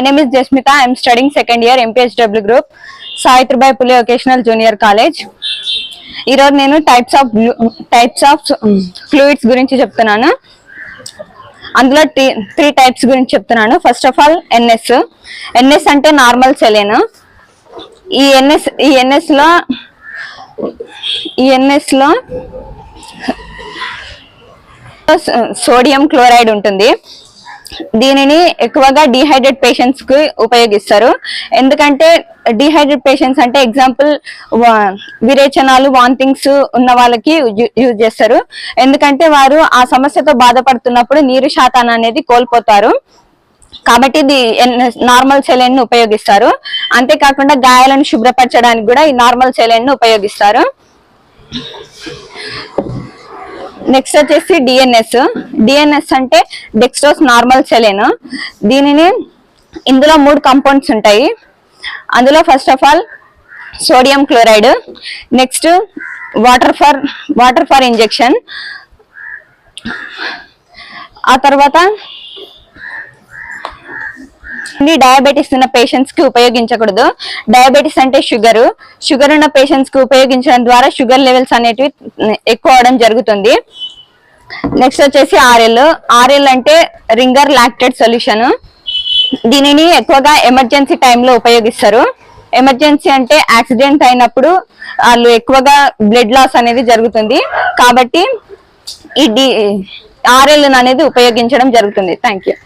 My name is Jasmita. I am studying second year MPHW group, Savitribai Phule vocational junior college ఈరోజు నేను types of types of fluids గురించి చెప్తున్నాను. అందులో three types గురించి చెప్తున్నాను. First of all NS NS అంటే normal saline ఈ NS ఈ ఎన్ఎస్లో ఈ ఎన్ఎస్లో సోడియం క్లోరైడ్ ఉంటుంది. దీనిని ఎక్కువగా డిహైడ్రేట్ పేషెంట్స్కి ఉపయోగిస్తారు. ఎందుకంటే డిహైడ్రేట్ పేషెంట్స్ అంటే ఎగ్జాంపుల్ విరేచనాలు వాంతింగ్స్ ఉన్న వాళ్ళకి యూజ్ చేస్తారు. ఎందుకంటే వారు ఆ సమస్యతో బాధపడుతున్నప్పుడు నీరు శాతాన్ని అనేది కోల్పోతారు. కాబట్టి ఇది నార్మల్ సెలైన్ను ఉపయోగిస్తారు. అంతేకాకుండా గాయాలను శుభ్రపరచడానికి కూడా ఈ నార్మల్ సెలైన్ను ఉపయోగిస్తారు. నెక్స్ట్ వచ్చేసి డిఎన్ఎస్ డిఎన్ఎస్ అంటే డెక్స్ట్రోస్ నార్మల్ సెలెన్ దీనిని ఇందులో మూడు కంపౌండ్స్ ఉంటాయి. అందులో first of all sodium chloride next water for water for injection ఆ తర్వాత డయాబెటీస్ ఉన్న పేషెంట్స్కి ఉపయోగించకూడదు. డయాబెటీస్ అంటే షుగర్ షుగర్ ఉన్న పేషెంట్స్కి ఉపయోగించడం ద్వారా షుగర్ లెవెల్స్ అనేటివి ఎక్కువ అవడం జరుగుతుంది. నెక్స్ట్ వచ్చేసి ఆర్ఎల్ ఆర్ఎల్ అంటే రింగర్ లాక్టెడ్ సొల్యూషన్ దీనిని ఎక్కువగా ఎమర్జెన్సీ టైంలో ఉపయోగిస్తారు. ఎమర్జెన్సీ అంటే యాక్సిడెంట్ అయినప్పుడు వాళ్ళు ఎక్కువగా బ్లడ్ లాస్ అనేది జరుగుతుంది. కాబట్టి ఈ డి ఆర్ఎల్ అనేది ఉపయోగించడం జరుగుతుంది. Thank you